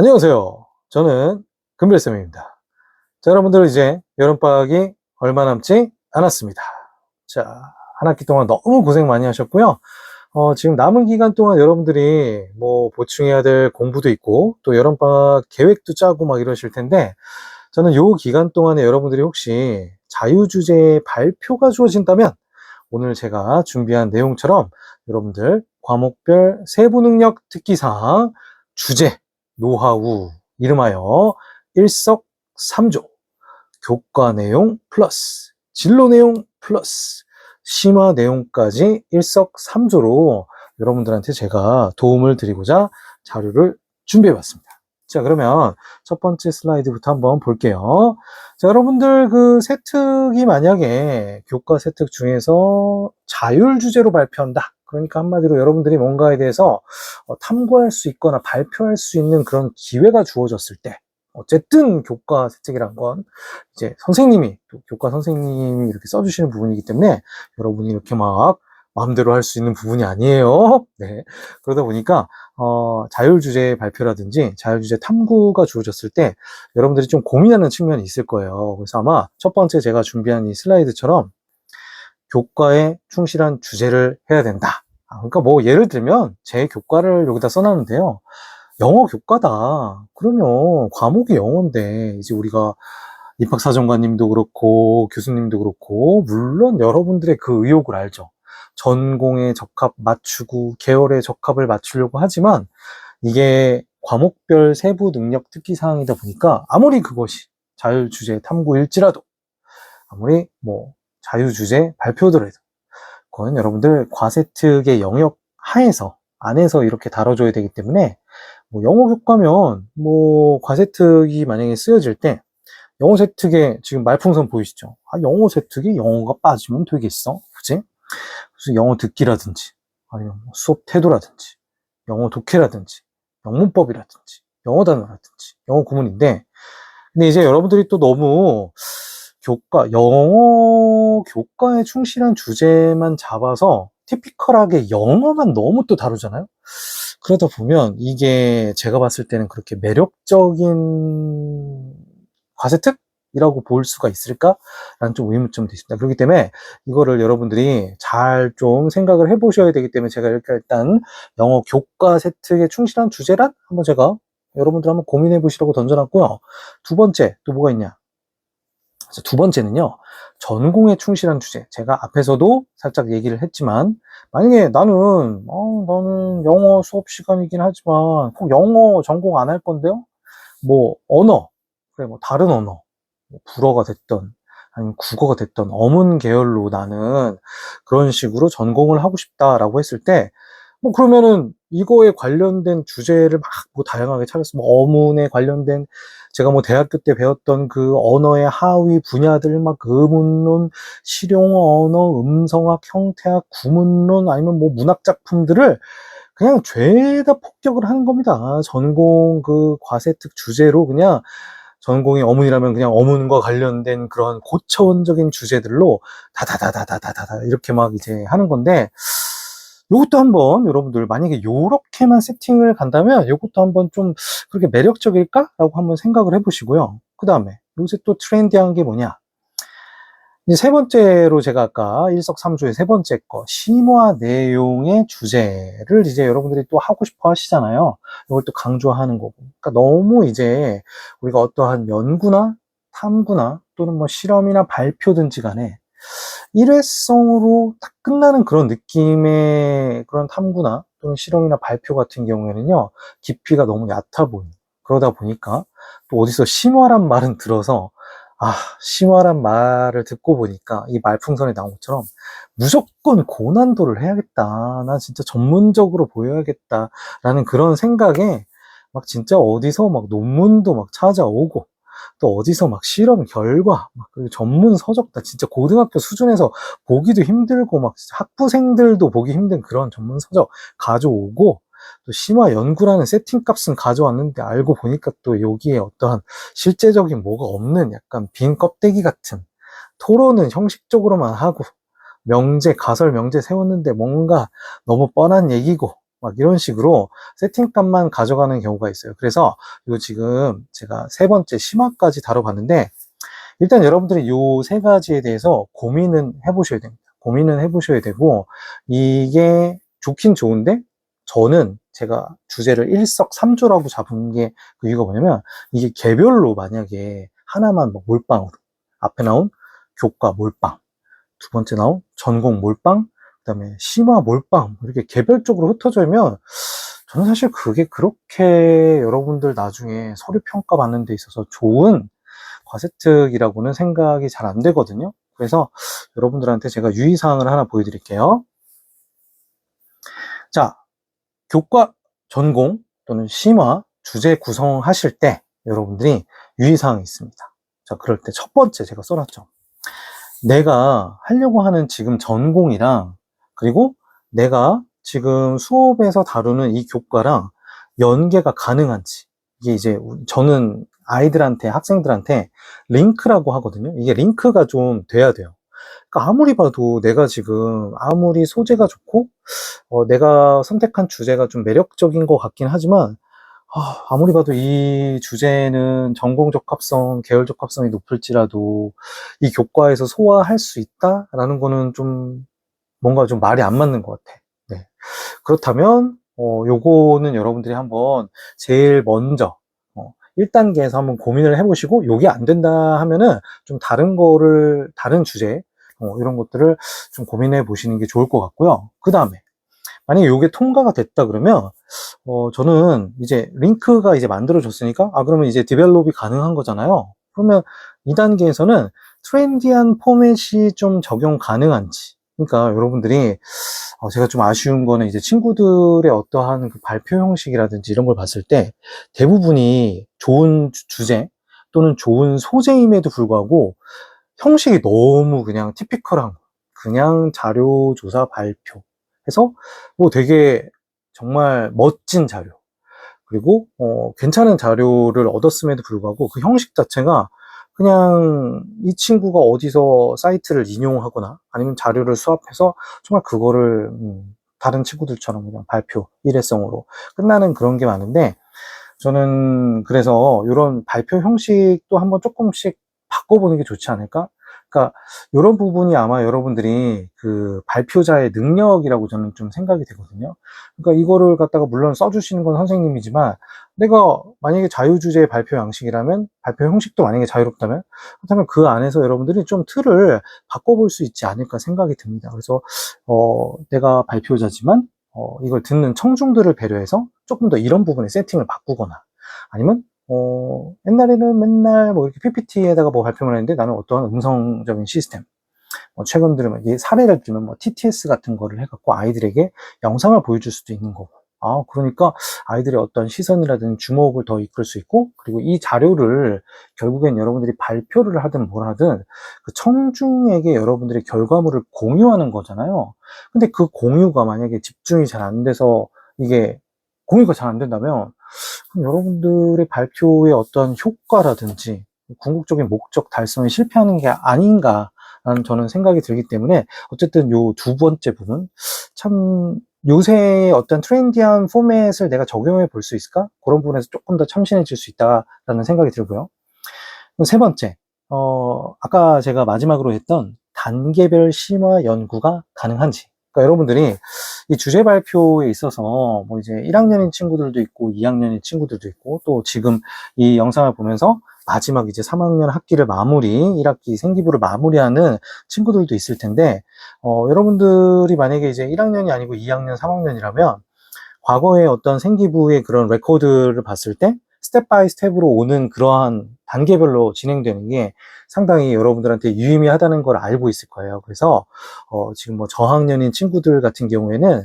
안녕하세요. 저는 금별쌤입니다. 자, 여러분들 이제 여름방학이 얼마 남지 않았습니다. 자, 한 학기 동안 너무 고생 많이 하셨고요. 어, 지금 남은 기간 동안 여러분들이 뭐 보충해야 될 공부도 있고 또 여름방학 계획도 짜고 막 이러실 텐데 저는 요 기간 동안에 여러분들이 혹시 자유주제 발표가 주어진다면 오늘 제가 준비한 내용처럼 여러분들 과목별 세부 능력 특기사항 주제 노하우 이름하여 일석삼조 교과 내용 플러스 진로 내용 플러스 심화 내용까지 일석삼조로 여러분들한테 제가 도움을 드리고자 자료를 준비해 봤습니다. 자, 그러면 첫 번째 슬라이드부터 한번 볼게요. 자, 여러분들 그 세특이 만약에 교과 세특 중에서 자율 주제로 발표한다. 그러니까 한마디로 여러분들이 뭔가에 대해서 어, 탐구할 수 있거나 발표할 수 있는 그런 기회가 주어졌을 때, 어쨌든 교과 세특이란 건 이제 선생님이, 또 교과 선생님이 이렇게 써주시는 부분이기 때문에 여러분이 이렇게 막 마음대로 할 수 있는 부분이 아니에요. 네. 그러다 보니까, 어, 자율 주제 발표라든지 자율 주제 탐구가 주어졌을 때 여러분들이 좀 고민하는 측면이 있을 거예요. 그래서 아마 첫 번째 제가 준비한 이 슬라이드처럼 교과에 충실한 주제를 해야 된다. 아, 그러니까 뭐 예를 들면 제 교과를 여기다 써놨는데요. 영어 교과다. 그러면 과목이 영어인데 이제 우리가 입학사정관님도 그렇고 교수님도 그렇고 물론 여러분들의 그 의욕을 알죠. 전공에 적합 맞추고 계열에 적합을 맞추려고 하지만 이게 과목별 세부 능력 특기 사항이다 보니까 아무리 그것이 자율 주제 탐구일지라도 아무리 뭐 자유주제 발표더라도 그건 여러분들 과세 특의 영역 하에서 안에서 이렇게 다뤄줘야 되기 때문에 뭐 영어 교과면 뭐 과세특이 만약에 쓰여질 때 영어 세특에 지금 말풍선 보이시죠? 아, 영어 세특이 영어가 빠지면 되겠어? 그지? 무슨 영어 듣기라든지 아니면 뭐 수업 태도라든지 영어 독해라든지 영문법이라든지 영어 단어라든지 영어 구문인데 근데 이제 여러분들이 또 너무 교과, 영어 교과에 충실한 주제만 잡아서 티피컬하게 영어만 너무 또 다루잖아요? 그러다 보면 이게 제가 봤을 때는 그렇게 매력적인 과세특? 이라고 볼 수가 있을까라는 좀 의문점도 있습니다. 그렇기 때문에 이거를 여러분들이 잘 좀 생각을 해보셔야 되기 때문에 제가 이렇게 일단 영어 교과 세특에 충실한 주제란 한번 제가 여러분들 한번 고민해 보시라고 던져놨고요. 두 번째 또 뭐가 있냐? 그래서 두 번째는요, 전공에 충실한 주제. 제가 앞에서도 살짝 얘기를 했지만, 만약에 나는, 어, 나는 영어 수업 시간이긴 하지만, 꼭 영어 전공 안 할 건데요? 뭐, 언어. 그래, 뭐, 다른 언어. 뭐 불어가 됐던, 아니면 국어가 됐던, 어문 계열로 나는 그런 식으로 전공을 하고 싶다라고 했을 때, 뭐, 그러면은 이거에 관련된 주제를 막 뭐 다양하게 찾았어. 뭐, 어문에 관련된 제가 뭐 대학교 때 배웠던 그 언어의 하위 분야들 막 음운론, 실용 언어, 음성학, 형태학, 구문론 아니면 뭐 문학 작품들을 그냥 죄다 폭격을 하는 겁니다. 전공 그 과세특 주제로 그냥 전공이 어문이라면 그냥 어문과 관련된 그런 고차원적인 주제들로 다다다다다다다 이렇게 막 이제 하는 건데 이것도 한번 여러분들 만약에 이렇게만 세팅을 간다면 이것도 한번 좀 그렇게 매력적일까라고 한번 생각을 해보시고요. 그 다음에 요새 또 트렌디한 게 뭐냐? 이제 세 번째로 제가 아까 일석삼조의 세 번째 거 심화 내용의 주제를 이제 여러분들이 또 하고 싶어 하시잖아요. 이걸 또 강조하는 거고. 그러니까 너무 이제 우리가 어떠한 연구나 탐구나 또는 뭐 실험이나 발표든지 간에 일회성으로 딱 끝나는 그런 느낌의 그런 탐구나 또는 실험이나 발표 같은 경우에는요, 깊이가 너무 얕아 보이는. 그러다 보니까 또 어디서 심화란 말은 들어서 아, 심화란 말을 듣고 보니까 이 말풍선에 나온 것처럼 무조건 고난도를 해야겠다. 난 진짜 전문적으로 보여야겠다 라는 그런 생각에 막 진짜 어디서 막 논문도 막 찾아오고 또 어디서 막 실험 결과, 막 전문 서적다 진짜 고등학교 수준에서 보기도 힘들고 막 학부생들도 보기 힘든 그런 전문 서적 가져오고 또 심화 연구라는 세팅 값은 가져왔는데 알고 보니까 또 여기에 어떠한 실제적인 뭐가 없는 약간 빈 껍데기 같은 토론은 형식적으로만 하고 명제, 가설 명제 세웠는데 뭔가 너무 뻔한 얘기고 막 이런 식으로 세팅값만 가져가는 경우가 있어요. 그래서 이거 지금 제가 세 번째 심화까지 다뤄봤는데 일단 여러분들이 이 세 가지에 대해서 고민은 해보셔야 됩니다. 고민은 해보셔야 되고 이게 좋긴 좋은데 저는 제가 주제를 일석삼조라고 잡은 게 그 이유가 뭐냐면 이게 개별로 만약에 하나만 뭐 몰빵으로 앞에 나온 교과 몰빵 두 번째 나온 전공 몰빵 그다음에 심화 몰빵 이렇게 개별적으로 흩어져면 저는 사실 그게 그렇게 여러분들 나중에 서류 평가 받는 데 있어서 좋은 과세특이라고는 생각이 잘 안 되거든요. 그래서 여러분들한테 제가 유의사항을 하나 보여드릴게요. 자, 교과 전공 또는 심화 주제 구성하실 때 여러분들이 유의사항이 있습니다. 자, 그럴 때 첫 번째 제가 써놨죠. 내가 하려고 하는 지금 전공이랑 그리고 내가 지금 수업에서 다루는 이 교과랑 연계가 가능한지 이게 이제 저는 아이들한테 학생들한테 링크라고 하거든요. 이게 링크가 좀 돼야 돼요. 그러니까 아무리 봐도 내가 지금 아무리 소재가 좋고 어, 내가 선택한 주제가 좀 매력적인 것 같긴 하지만 아, 아무리 봐도 이 주제는 전공 적합성, 계열 적합성이 높을지라도 이 교과에서 소화할 수 있다라는 거는 좀 뭔가 좀 말이 안 맞는 것 같아. 네. 그렇다면 어, 요거는 여러분들이 한번 제일 먼저 어, 1단계에서 한번 고민을 해보시고 요게 안 된다 하면은 좀 다른 거를 다른 주제 어, 이런 것들을 좀 고민해 보시는 게 좋을 것 같고요. 그 다음에 만약에 요게 통과가 됐다 그러면 어, 저는 이제 링크가 이제 만들어졌으니까 아 그러면 이제 디벨롭이 가능한 거잖아요. 그러면 2단계에서는 트렌디한 포맷이 좀 적용 가능한지 그러니까 여러분들이 어, 제가 좀 아쉬운 거는 이제 친구들의 어떠한 그 발표 형식이라든지 이런 걸 봤을 때 대부분이 좋은 주- 주제 또는 좋은 소재임에도 불구하고 형식이 너무 그냥 티피컬한 거. 그냥 자료 조사 발표 해서 뭐 되게 정말 멋진 자료 그리고 어, 괜찮은 자료를 얻었음에도 불구하고 그 형식 자체가 그냥 이 친구가 어디서 사이트를 인용하거나 아니면 자료를 수합해서 정말 그거를 음, 다른 친구들처럼 그냥 발표 일회성으로 끝나는 그런 게 많은데 저는 그래서 이런 발표 형식도 한번 조금씩 바꿔보는 게 좋지 않을까? 그러니까 이런 부분이 아마 여러분들이 그 발표자의 능력이라고 저는 좀 생각이 되거든요. 그러니까 이거를 갖다가 물론 써주시는 건 선생님이지만 내가 만약에 자유주제 발표 양식이라면 발표 형식도 만약에 자유롭다면 그렇다면 그 안에서 여러분들이 좀 틀을 바꿔볼 수 있지 않을까 생각이 듭니다. 그래서 어, 내가 발표자지만 어, 이걸 듣는 청중들을 배려해서 조금 더 이런 부분에 세팅을 바꾸거나 아니면 어, 옛날에는 맨날 뭐 이렇게 PPT에다가 뭐 발표를 했는데 나는 어떠한 음성적인 시스템 뭐 최근 들으면 이 사례를 들면 뭐 TTS 같은 거를 해갖고 아이들에게 영상을 보여줄 수도 있는 거고. 아, 그러니까 아이들의 어떤 시선이라든지 주목을 더 이끌 수 있고, 그리고 이 자료를 결국엔 여러분들이 발표를 하든 뭘 하든 그 청중에게 여러분들의 결과물을 공유하는 거잖아요. 근데 그 공유가 만약에 집중이 잘 안 돼서 이게 공유가 잘 안 된다면 여러분들의 발표의 어떤 효과라든지 궁극적인 목적 달성에 실패하는 게 아닌가 라는 저는 생각이 들기 때문에 어쨌든 요 두 번째 부분 참 요새 어떤 트렌디한 포맷을 내가 적용해 볼 수 있을까? 그런 부분에서 조금 더 참신해질 수 있다라는 생각이 들고요. 세 번째, 어, 아까 제가 마지막으로 했던 단계별 심화 연구가 가능한지. 그러니까 여러분들이 이 주제 발표에 있어서 뭐 이제 1학년인 친구들도 있고 2학년인 친구들도 있고 또 지금 이 영상을 보면서 마지막 이제 3학년 학기를 마무리, 1학기 생기부를 마무리하는 친구들도 있을 텐데, 어, 여러분들이 만약에 이제 1학년이 아니고 2학년, 3학년이라면, 과거의 어떤 생기부의 그런 레코드를 봤을 때, 스텝 바이 스텝으로 오는 그러한 단계별로 진행되는 게 상당히 여러분들한테 유의미하다는 걸 알고 있을 거예요. 그래서, 어, 지금 뭐 저학년인 친구들 같은 경우에는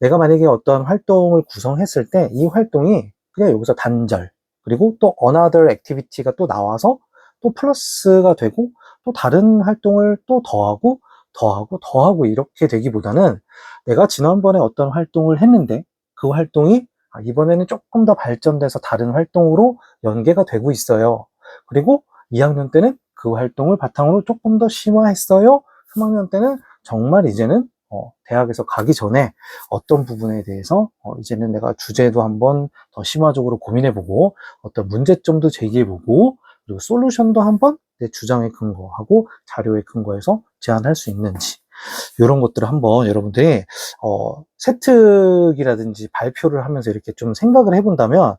내가 만약에 어떤 활동을 구성했을 때 이 활동이 그냥 여기서 단절, 그리고 또 another activity가 또 나와서 또 플러스가 되고 또 다른 활동을 또 더하고 더하고 더하고 이렇게 되기보다는 내가 지난번에 어떤 활동을 했는데 그 활동이 아, 이번에는 조금 더 발전돼서 다른 활동으로 연계가 되고 있어요. 그리고 2학년 때는 그 활동을 바탕으로 조금 더 심화했어요. 3학년 때는 정말 이제는 어, 대학에서 가기 전에 어떤 부분에 대해서 어, 이제는 내가 주제도 한번 더 심화적으로 고민해보고 어떤 문제점도 제기해보고 그리고 솔루션도 한번 내 주장에 근거하고 자료에 근거해서 제안할 수 있는지 이런 것들을 한번 여러분들이 어, 세특이라든지 발표를 하면서 이렇게 좀 생각을 해본다면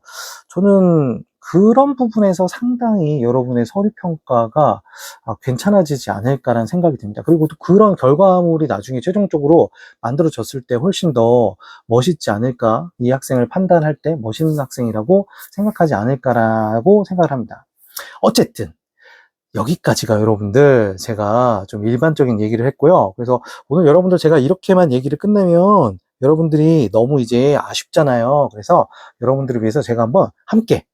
저는 그런 부분에서 상당히 여러분의 서류 평가가 아, 괜찮아지지 않을까라는 생각이 듭니다. 그리고 또 그런 결과물이 나중에 최종적으로 만들어졌을 때 훨씬 더 멋있지 않을까, 이 학생을 판단할 때 멋있는 학생이라고 생각하지 않을까라고 생각을 합니다. 어쨌든 여기까지가 여러분들 제가 좀 일반적인 얘기를 했고요. 그래서 오늘 여러분들 제가 이렇게만 얘기를 끝내면 여러분들이 너무 이제 아쉽잖아요. 그래서 여러분들을 위해서 제가 한번 함께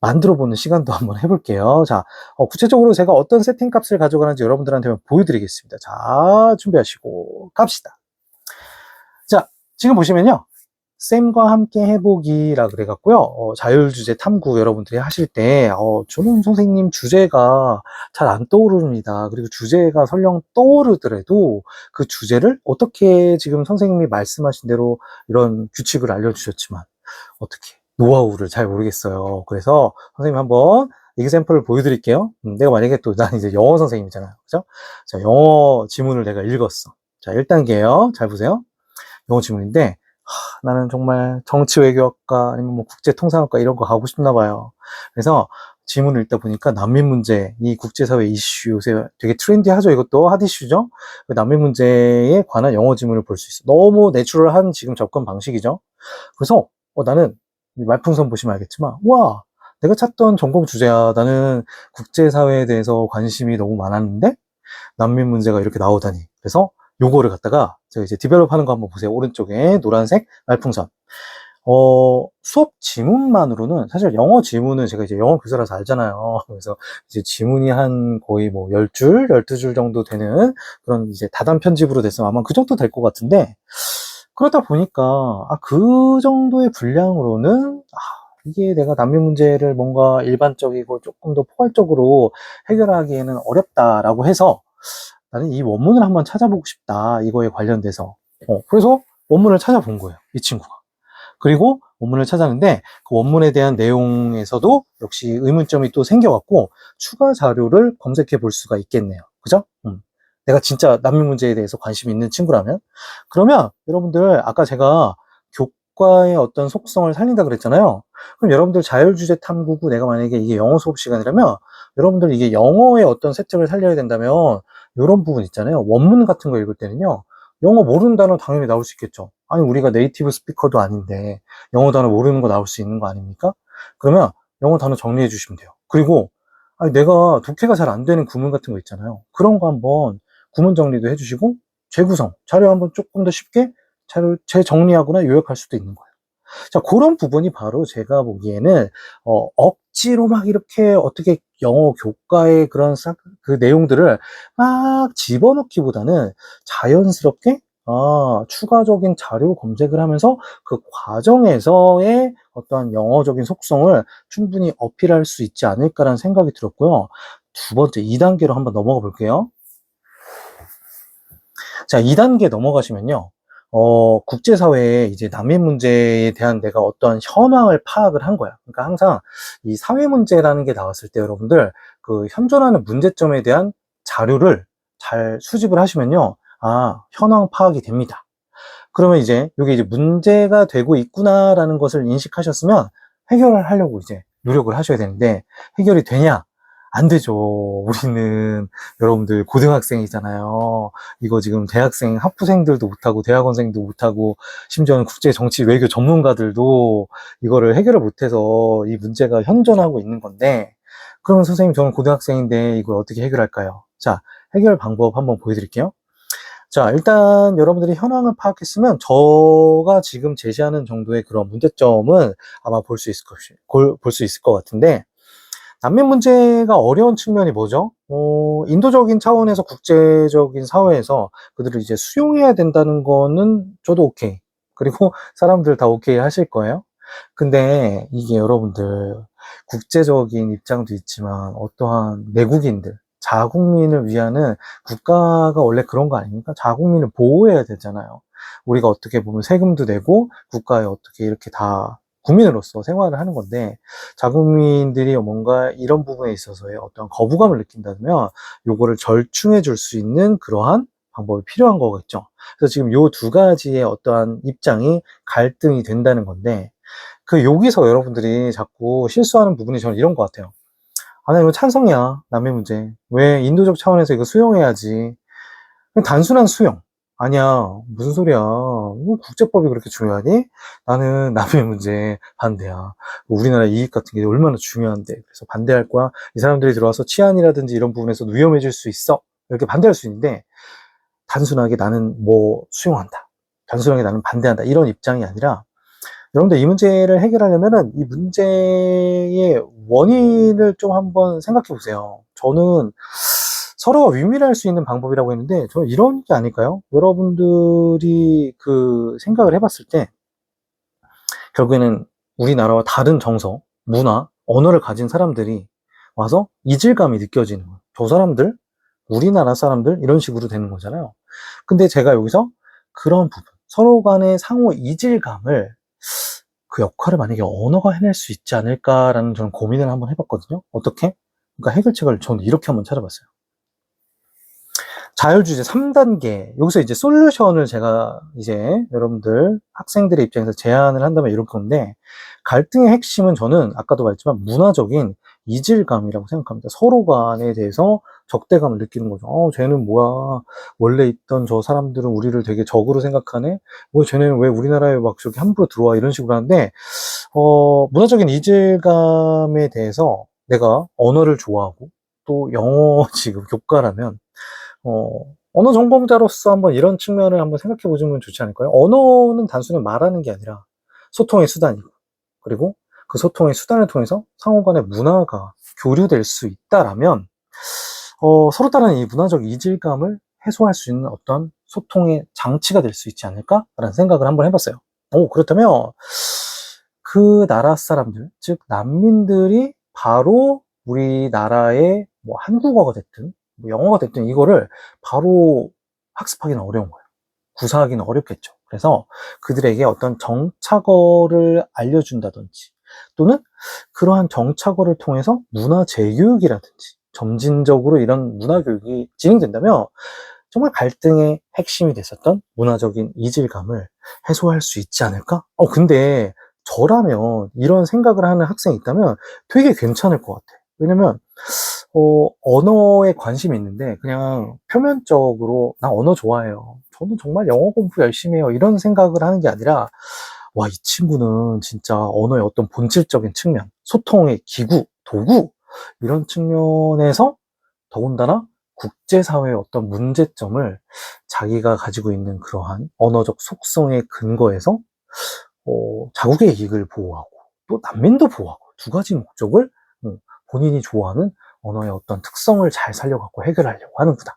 만들어 보는 시간도 한번 해볼게요. 자, 어, 구체적으로 제가 어떤 세팅 값을 가져가는지 여러분들한테 보여드리겠습니다. 자, 준비하시고 갑시다. 자, 지금 보시면요. 쌤과 함께 해보기라 그래갖고요. 어, 자율주제 탐구 여러분들이 하실 때, 어, 저는 선생님 주제가 잘 안 떠오릅니다. 그리고 주제가 설령 떠오르더라도 그 주제를 어떻게 지금 선생님이 말씀하신 대로 이런 규칙을 알려주셨지만, 어떻게 노하우를 잘 모르겠어요. 그래서 선생님 한번 이그샘플을 보여드릴게요. 음, 내가 만약에 또 난 이제 영어 선생님이잖아요. 그죠? 자, 영어 지문을 내가 읽었어. 자, 1단계요. 잘 보세요. 영어 지문인데, 하, 나는 정말 정치 외교학과 아니면 뭐 국제 통상학과 이런 거 가고 싶나 봐요. 그래서 지문을 읽다 보니까 난민 문제, 이 국제사회 이슈 요새 되게 트렌디하죠. 이것도 핫 이슈죠. 그 난민 문제에 관한 영어 지문을 볼 수 있어. 너무 내추럴한 지금 접근 방식이죠. 그래서 어, 나는 이 말풍선 보시면 알겠지만, 와, 내가 찾던 전공 주제야. 나는 국제사회에 대해서 관심이 너무 많았는데, 난민 문제가 이렇게 나오다니. 그래서 요거를 갖다가 제가 이제 디벨롭 하는 거 한번 보세요. 오른쪽에 노란색 말풍선. 어, 수업 지문만으로는 사실 영어 지문은 제가 이제 영어 교사라서 알잖아요. 그래서 이제 지문이 한 거의 뭐 10줄, 12줄 정도 되는 그런 이제 다단 편집으로 됐으면 아마 그 정도 될 것 같은데, 그러다 보니까, 아, 그 정도의 분량으로는, 아, 이게 내가 난민 문제를 뭔가 일반적이고 조금 더 포괄적으로 해결하기에는 어렵다라고 해서 나는 이 원문을 한번 찾아보고 싶다. 이거에 관련돼서. 어, 그래서 원문을 찾아본 거예요. 이 친구가. 그리고 원문을 찾았는데 그 원문에 대한 내용에서도 역시 의문점이 또 생겨갖고 추가 자료를 검색해 볼 수가 있겠네요. 그죠? 음. 내가 진짜 난민 문제에 대해서 관심이 있는 친구라면 그러면 여러분들 아까 제가 교과의 어떤 속성을 살린다 그랬잖아요. 그럼 여러분들 자율주제 탐구고 내가 만약에 이게 영어 수업 시간이라면 여러분들 이게 영어의 어떤 세팅을 살려야 된다면 이런 부분 있잖아요. 원문 같은 거 읽을 때는요. 영어 모르는 단어 당연히 나올 수 있겠죠. 아니 우리가 네이티브 스피커도 아닌데 영어 단어 모르는 거 나올 수 있는 거 아닙니까? 그러면 영어 단어 정리해 주시면 돼요. 그리고 아니 내가 독해가 잘 안 되는 구문 같은 거 있잖아요. 그런 거 한번 구문 정리도 해주시고 재구성 자료 한번 조금 더 쉽게 재정리하거나 요약할 수도 있는 거예요. 자 그런 부분이 바로 제가 보기에는 어, 억지로 막 이렇게 어떻게 영어 교과의 그런 싹, 그 내용들을 막 집어넣기보다는 자연스럽게 아, 추가적인 자료 검색을 하면서 그 과정에서의 어떠한 영어적인 속성을 충분히 어필할 수 있지 않을까라는 생각이 들었고요. 두 번째, 2단계로 한번 넘어가 볼게요. 자, 2단계 넘어가시면요. 어, 국제사회에 이제 난민 문제에 대한 내가 어떤 현황을 파악을 한 거야. 그러니까 항상 이 사회 문제라는 게 나왔을 때 여러분들 그 현존하는 문제점에 대한 자료를 잘 수집을 하시면요. 아, 현황 파악이 됩니다. 그러면 이제 이게 이제 문제가 되고 있구나라는 것을 인식하셨으면 해결을 하려고 이제 노력을 하셔야 되는데 해결이 되냐? 안 되죠. 우리는 여러분들 고등학생이잖아요. 이거 지금 대학생 학부생들도 못하고 대학원생도 못하고 심지어는 국제 정치 외교 전문가들도 이거를 해결을 못해서 이 문제가 현존하고 있는 건데 그러면 선생님 저는 고등학생인데 이걸 어떻게 해결할까요? 자 해결 방법 한번 보여드릴게요. 자 일단 여러분들이 현황을 파악했으면 저가 지금 제시하는 정도의 그런 문제점은 아마 볼 수 있을 것, 볼수 있을 것 같은데 난민 문제가 어려운 측면이 뭐죠? 어, 인도적인 차원에서 국제적인 사회에서 그들을 이제 수용해야 된다는 거는 저도 오케이. 그리고 사람들 다 오케이 하실 거예요. 근데 이게 여러분들 국제적인 입장도 있지만 어떠한 내국인들, 자국민을 위하는 국가가 원래 그런 거 아닙니까? 자국민을 보호해야 되잖아요. 우리가 어떻게 보면 세금도 내고 국가에 어떻게 이렇게 다 국민으로서 생활을 하는 건데 자국민들이 뭔가 이런 부분에 있어서의 어떤 거부감을 느낀다면 요거를 절충해 줄 수 있는 그러한 방법이 필요한 거겠죠. 그래서 지금 요 두 가지의 어떠한 입장이 갈등이 된다는 건데 그 여기서 여러분들이 자꾸 실수하는 부분이 저는 이런 것 같아요. 아, 나 이거 찬성이야. 남의 문제. 왜 인도적 차원에서 이거 수용해야지. 단순한 수용. 아니야. 무슨 소리야. 뭐 국제법이 그렇게 중요하니? 나는 남의 문제 반대야. 우리나라 이익 같은 게 얼마나 중요한데. 그래서 반대할 거야. 이 사람들이 들어와서 치안이라든지 이런 부분에서 위험해질 수 있어. 이렇게 반대할 수 있는데, 단순하게 나는 뭐 수용한다. 단순하게 나는 반대한다. 이런 입장이 아니라, 여러분들 이 문제를 해결하려면은 이 문제의 원인을 좀 한번 생각해 보세요. 저는 서로가 윈윈할 수 있는 방법이라고 했는데, 저는 이런 게 아닐까요? 여러분들이 그 생각을 해봤을 때, 결국에는 우리나라와 다른 정서, 문화, 언어를 가진 사람들이 와서 이질감이 느껴지는 거예요. 저 사람들, 우리나라 사람들, 이런 식으로 되는 거잖아요. 근데 제가 여기서 그런 부분, 서로 간의 상호 이질감을 그 역할을 만약에 언어가 해낼 수 있지 않을까라는 저는 고민을 한번 해봤거든요. 어떻게? 그러니까 해결책을 저는 이렇게 한번 찾아봤어요. 자율주제 3단계. 여기서 이제 솔루션을 제가 이제 여러분들 학생들의 입장에서 제안을 한다면 이럴 건데, 갈등의 핵심은 저는 아까도 말했지만 문화적인 이질감이라고 생각합니다. 서로 간에 대해서 적대감을 느끼는 거죠. 어, 쟤는 뭐야. 원래 있던 저 사람들은 우리를 되게 적으로 생각하네? 뭐, 쟤네는 왜 우리나라에 막 저렇게 함부로 들어와? 이런 식으로 하는데, 어, 문화적인 이질감에 대해서 내가 언어를 좋아하고, 또 영어 지금 교과라면, 어, 언어 전공자로서 한번 이런 측면을 한번 생각해 보시면 좋지 않을까요? 언어는 단순히 말하는 게 아니라 소통의 수단이고, 그리고 그 소통의 수단을 통해서 상호 간의 문화가 교류될 수 있다라면, 어, 서로 다른 이 문화적 이질감을 해소할 수 있는 어떤 소통의 장치가 될 수 있지 않을까라는 생각을 한번 해봤어요. 오, 그렇다면 그 나라 사람들, 즉 난민들이 바로 우리나라의 뭐 한국어가 됐든 뭐 영어가 됐든 이거를 바로 학습하기는 어려운 거예요. 구사하기는 어렵겠죠. 그래서 그들에게 어떤 정착어를 알려준다든지 또는 그러한 정착어를 통해서 문화 재교육이라든지 점진적으로 이런 문화 교육이 진행된다면 정말 갈등의 핵심이 됐었던 문화적인 이질감을 해소할 수 있지 않을까? 어, 근데 저라면 이런 생각을 하는 학생이 있다면 되게 괜찮을 것 같아요. 왜냐면, 어, 언어에 관심이 있는데 그냥 표면적으로 나 언어 좋아해요. 저는 정말 영어 공부 열심히 해요. 이런 생각을 하는 게 아니라 와, 이 친구는 진짜 언어의 어떤 본질적인 측면, 소통의 기구, 도구 이런 측면에서 더군다나 국제사회의 어떤 문제점을 자기가 가지고 있는 그러한 언어적 속성의 근거에서 어, 자국의 이익을 보호하고 또 난민도 보호하고 두 가지 목적을 어, 본인이 좋아하는 언어의 어떤 특성을 잘 살려갖고 해결하려고 하는구나.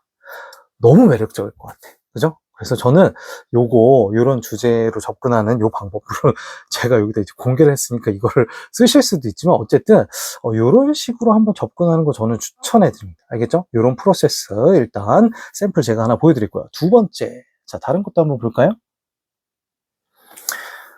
너무 매력적일 것 같아. 그죠? 그래서 저는 요거, 요런 주제로 접근하는 요 방법으로 제가 여기다 이제 공개를 했으니까 이거를 쓰실 수도 있지만 어쨌든 어, 요런 식으로 한번 접근하는 거 저는 추천해 드립니다. 알겠죠? 요런 프로세스 일단 샘플 제가 하나 보여드릴 거예요. 두 번째. 자, 다른 것도 한번 볼까요?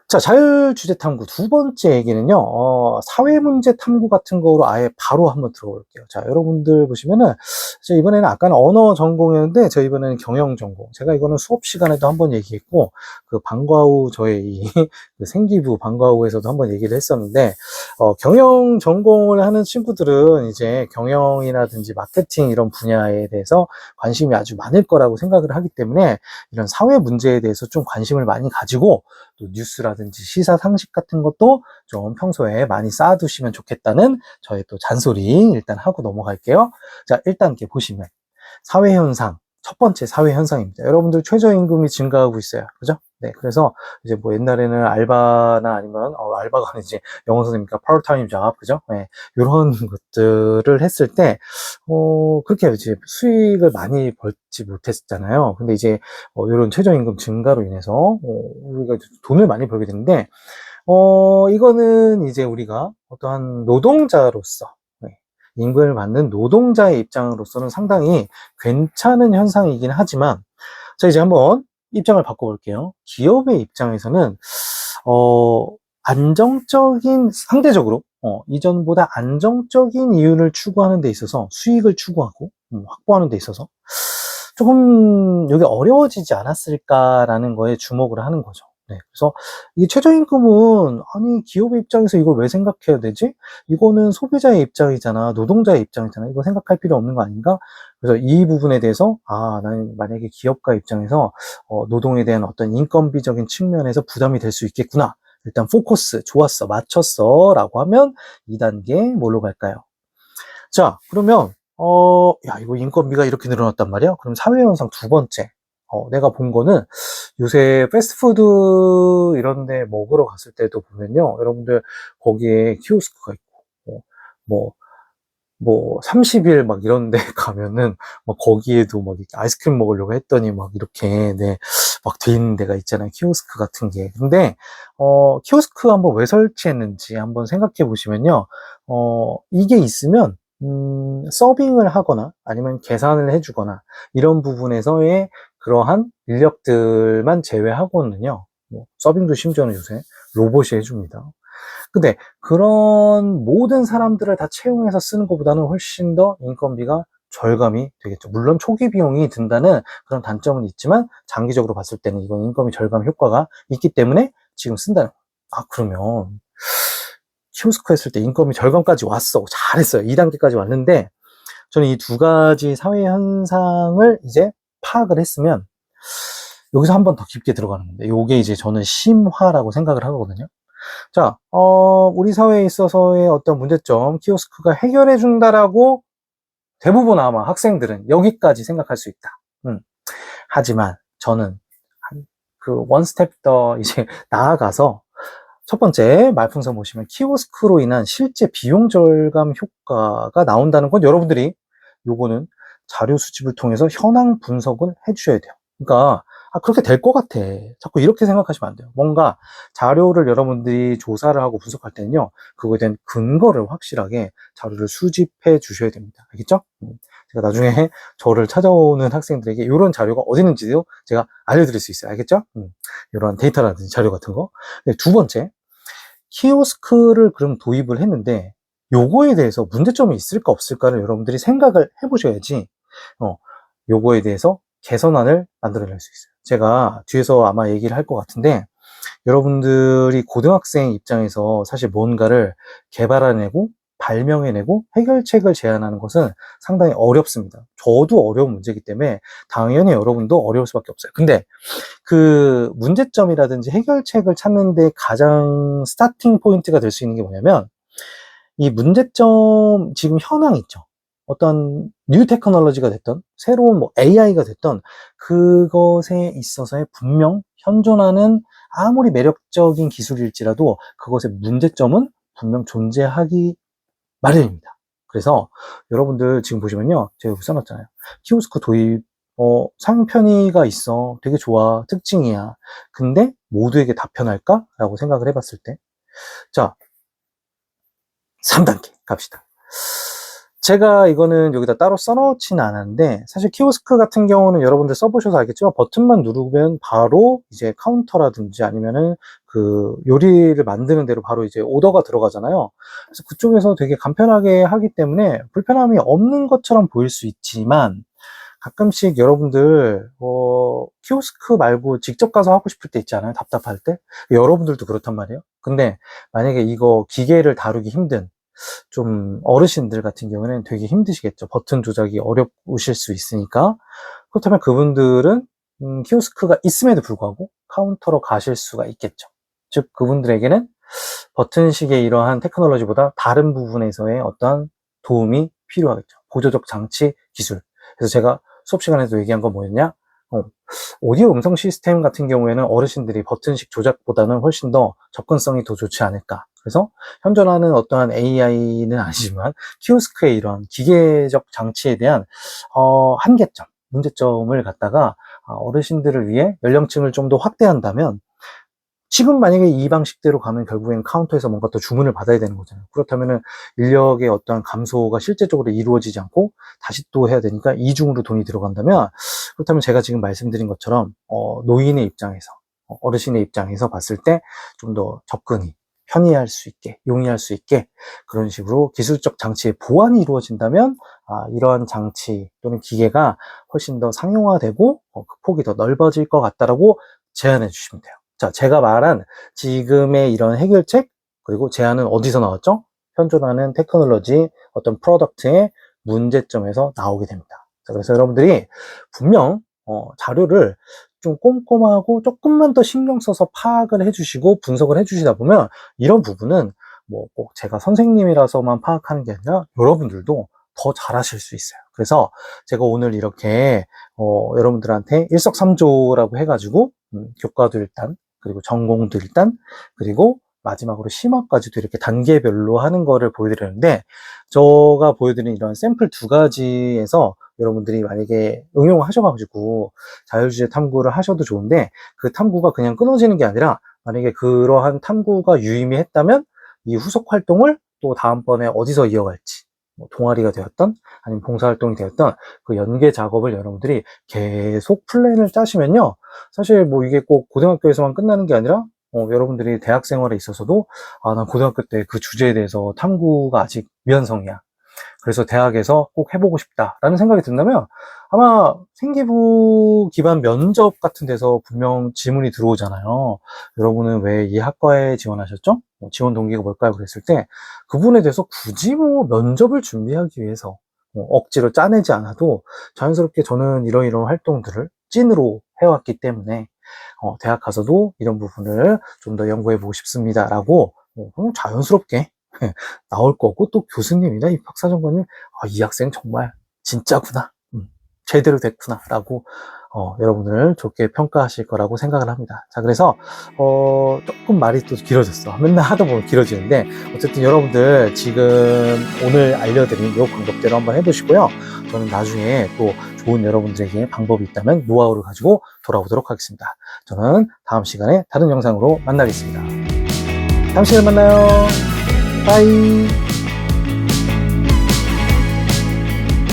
자, 자율 주제 탐구 두 번째 얘기는요, 어, 사회 문제 탐구 같은 거로 아예 바로 한번 들어볼게요. 자, 여러분들 보시면은, 저 이번에는 아까는 언어 전공이었는데, 저 이번에는 경영 전공. 제가 이거는 수업 시간에도 한번 얘기했고, 그 방과 후 저의 이 그 생기부 방과 후에서도 한번 얘기를 했었는데, 어, 경영 전공을 하는 친구들은 이제 경영이라든지 마케팅 이런 분야에 대해서 관심이 아주 많을 거라고 생각을 하기 때문에, 이런 사회 문제에 대해서 좀 관심을 많이 가지고, 또 뉴스라든지 시사 상식 같은 것도 좀 평소에 많이 쌓아두시면 좋겠다는 저의 또 잔소리 일단 하고 넘어갈게요. 자, 일단 이렇게 보시면 사회 현상 첫 번째 사회 현상입니다. 여러분들 최저임금이 증가하고 있어요. 그죠? 네, 그래서 이제 뭐 옛날에는 알바나 아니면 어, 알바가 아니지 영어 선생님이니까 파트타임 잡, 그죠? 네, 이런 것들을 했을 때 어, 그렇게 이제 수익을 많이 벌지 못했잖아요. 근데 이제 어, 이런 최저임금 증가로 인해서 어, 우리가 돈을 많이 벌게 되는데 어, 이거는 이제 우리가 어떠한 노동자로서 네, 임금을 받는 노동자의 입장으로서는 상당히 괜찮은 현상이긴 하지만 자 이제 한번 입장을 바꿔볼게요. 기업의 입장에서는 어, 안정적인 상대적으로 어, 이전보다 안정적인 이윤을 추구하는 데 있어서 수익을 추구하고 음, 확보하는 데 있어서 조금 여기 어려워지지 않았을까라는 거에 주목을 하는 거죠. 네, 그래서 이게 최저임금은 아니 기업의 입장에서 이걸 왜 생각해야 되지? 이거는 소비자의 입장이잖아, 노동자의 입장이잖아. 이거 생각할 필요 없는 거 아닌가? 그래서 이 부분에 대해서 아 나는 만약에 기업가 입장에서 어, 노동에 대한 어떤 인건비적인 측면에서 부담이 될 수 있겠구나. 일단 포커스 좋았어, 맞췄어 라고 하면 2단계 뭘로 갈까요? 자, 그러면 어, 야 이거 인건비가 이렇게 늘어났단 말이야? 그럼 사회 현상 두 번째. 어, 내가 본 거는 요새 패스트푸드 이런 데 먹으러 갔을 때도 보면요. 여러분들 거기에 키오스크가 있고, 어, 뭐, 뭐, 30일 막 이런 데 가면은, 막 거기에도 막 아이스크림 먹으려고 했더니 막 이렇게, 네, 막 돼 있는 데가 있잖아요. 키오스크 같은 게. 근데, 어, 키오스크 한번 왜 설치했는지 한번 생각해 보시면요. 어, 이게 있으면, 음, 서빙을 하거나 아니면 계산을 해주거나 이런 부분에서의 그러한 인력들만 제외하고는요, 뭐 서빙도 심지어는 요새 로봇이 해줍니다. 근데 그런 모든 사람들을 다 채용해서 쓰는 것보다는 훨씬 더 인건비가 절감이 되겠죠. 물론 초기 비용이 든다는 그런 단점은 있지만 장기적으로 봤을 때는 이건 인건비 절감 효과가 있기 때문에 지금 쓴다는. 아, 그러면 키오스크 했을 때 인건비 절감까지 왔어. 잘했어요. 2단계까지 왔는데 저는 이 두 가지 사회 현상을 이제 파악을 했으면 여기서 한 번 더 깊게 들어가는 건데 요게 이제 저는 심화라고 생각을 하거든요. 자, 어, 우리 사회에 있어서의 어떤 문제점 키오스크가 해결해 준다라고 대부분 아마 학생들은 여기까지 생각할 수 있다. 음. 하지만 저는 그 원 스텝 더 이제 나아가서 첫 번째 말풍선 보시면 키오스크로 인한 실제 비용 절감 효과가 나온다는 건 여러분들이 요거는 자료 수집을 통해서 현황 분석을 해주셔야 돼요. 그러니까 아, 그렇게 될 것 같아. 자꾸 이렇게 생각하시면 안 돼요. 뭔가 자료를 여러분들이 조사를 하고 분석할 때는요, 그거에 대한 근거를 확실하게 자료를 수집해 주셔야 됩니다. 알겠죠? 음, 제가 나중에 저를 찾아오는 학생들에게 이런 자료가 어디 있는지도 제가 알려드릴 수 있어요. 알겠죠? 음, 이런 데이터라든지 자료 같은 거. 네, 두 번째, 키오스크를 그럼 도입을 했는데, 요거에 대해서 문제점이 있을까 없을까를 여러분들이 생각을 해보셔야지, 어, 요거에 대해서 개선안을 만들어낼 수 있어요. 제가 뒤에서 아마 얘기를 할 것 같은데, 여러분들이 고등학생 입장에서 사실 뭔가를 개발해내고 발명해내고 해결책을 제안하는 것은 상당히 어렵습니다. 저도 어려운 문제이기 때문에 당연히 여러분도 어려울 수밖에 없어요. 근데 그 문제점이라든지 해결책을 찾는데 가장 스타팅 포인트가 될 수 있는 게 뭐냐면 이 문제점 지금 현황 있죠. 어떤 뉴 테크놀로지가 됐던 새로운 뭐 AI가 됐던 그것에 있어서의 분명 현존하는 아무리 매력적인 기술일지라도 그것의 문제점은 분명 존재하기 마련입니다. 그래서 여러분들 지금 보시면요. 제가 여기 써놨잖아요. 키오스크 도입, 어, 상편의가 있어. 되게 좋아. 특징이야. 근데 모두에게 다 편할까? 라고 생각을 해봤을 때. 자, 3단계 갑시다. 제가 이거는 여기다 따로 써놓지는 않았는데 사실 키오스크 같은 경우는 여러분들 써보셔서 알겠지만 버튼만 누르면 바로 이제 카운터라든지 아니면은 그 요리를 만드는 대로 바로 이제 오더가 들어가잖아요. 그래서 그쪽에서 되게 간편하게 하기 때문에 불편함이 없는 것처럼 보일 수 있지만 가끔씩 여러분들 어, 키오스크 말고 직접 가서 하고 싶을 때 있잖아요. 답답할 때. 여러분들도 그렇단 말이에요. 근데 만약에 이거 기계를 다루기 힘든 좀 어르신들 같은 경우는 되게 힘드시겠죠. 버튼 조작이 어려우실 수 있으니까. 그렇다면 그분들은 음, 키오스크가 있음에도 불구하고 카운터로 가실 수가 있겠죠. 즉 그분들에게는 버튼식의 이러한 테크놀로지보다 다른 부분에서의 어떠한 도움이 필요하겠죠. 보조적 장치 기술. 그래서 제가 수업 시간에도 얘기한 건 뭐였냐? 어, 오디오 음성 시스템 같은 경우에는 어르신들이 버튼식 조작보다는 훨씬 더 접근성이 더 좋지 않을까. 그래서 현존하는 어떠한 AI는 아니지만 키오스크의 이런 기계적 장치에 대한 어, 한계점, 문제점을 갖다가 어, 어르신들을 위해 연령층을 좀 더 확대한다면 지금 만약에 이 방식대로 가면 결국엔 카운터에서 뭔가 또 주문을 받아야 되는 거잖아요. 그렇다면은 인력의 어떠한 감소가 실제적으로 이루어지지 않고 다시 또 해야 되니까 이중으로 돈이 들어간다면 그렇다면 제가 지금 말씀드린 것처럼 어, 노인의 입장에서 어, 어르신의 입장에서 봤을 때 좀 더 접근이 편의할 수 있게 용이할 수 있게 그런 식으로 기술적 장치의 보완이 이루어진다면 아, 이러한 장치 또는 기계가 훨씬 더 상용화되고 어, 그 폭이 더 넓어질 것 같다라고 제안해 주시면 돼요. 자, 제가 말한 지금의 이런 해결책 그리고 제안은 어디서 나왔죠? 현존하는 테크놀로지 어떤 프로덕트의 문제점에서 나오게 됩니다. 자, 그래서 여러분들이 분명 어, 자료를 좀 꼼꼼하고 조금만 더 신경 써서 파악을 해주시고 분석을 해주시다 보면 이런 부분은 뭐 꼭 제가 선생님이라서만 파악하는 게 아니라 여러분들도 더 잘하실 수 있어요. 그래서 제가 오늘 이렇게 어, 여러분들한테 일석삼조라고 해가지고 음, 교과도 일단 그리고 전공도 일단 그리고 마지막으로 심화까지도 이렇게 단계별로 하는 거를 보여드렸는데 제가 보여드린 이런 샘플 두 가지에서 여러분들이 만약에 응용을 하셔가지고 자율주제 탐구를 하셔도 좋은데 그 탐구가 그냥 끊어지는 게 아니라 만약에 그러한 탐구가 유의미했다면 이 후속 활동을 또 다음번에 어디서 이어갈지 뭐 동아리가 되었던 아니면 봉사활동이 되었던 그 연계 작업을 여러분들이 계속 플랜을 짜시면요. 사실 뭐 이게 꼭 고등학교에서만 끝나는 게 아니라 어, 여러분들이 대학 생활에 있어서도 아, 난 고등학교 때 그 주제에 대해서 탐구가 아직 미완성이야. 그래서 대학에서 꼭 해보고 싶다라는 생각이 든다면 아마 생기부 기반 면접 같은 데서 분명 질문이 들어오잖아요. 여러분은 왜 이 학과에 지원하셨죠? 뭐 지원 동기가 뭘까요? 그랬을 때 그분에 대해서 굳이 뭐 면접을 준비하기 위해서 뭐 억지로 짜내지 않아도 자연스럽게 저는 이런 이런 활동들을 찐으로 해왔기 때문에 어, 대학 가서도 이런 부분을 좀 더 연구해 보고 싶습니다라고 어, 자연스럽게 나올 거고 또 교수님이나 입학사정관님 아, 이 학생 정말 진짜구나. 음, 제대로 됐구나라고 어, 여러분을 좋게 평가하실 거라고 생각을 합니다. 자 그래서 어, 조금 말이 또 길어졌어. 맨날 하다 보면 길어지는데 어쨌든 여러분들 지금 오늘 알려드린 이 방법대로 한번 해보시고요. 저는 나중에 또 좋은 여러분들에게 방법이 있다면 노하우를 가지고 돌아오도록 하겠습니다. 저는 다음 시간에 다른 영상으로 만나겠습니다. 다음 시간에 만나요. 빠이.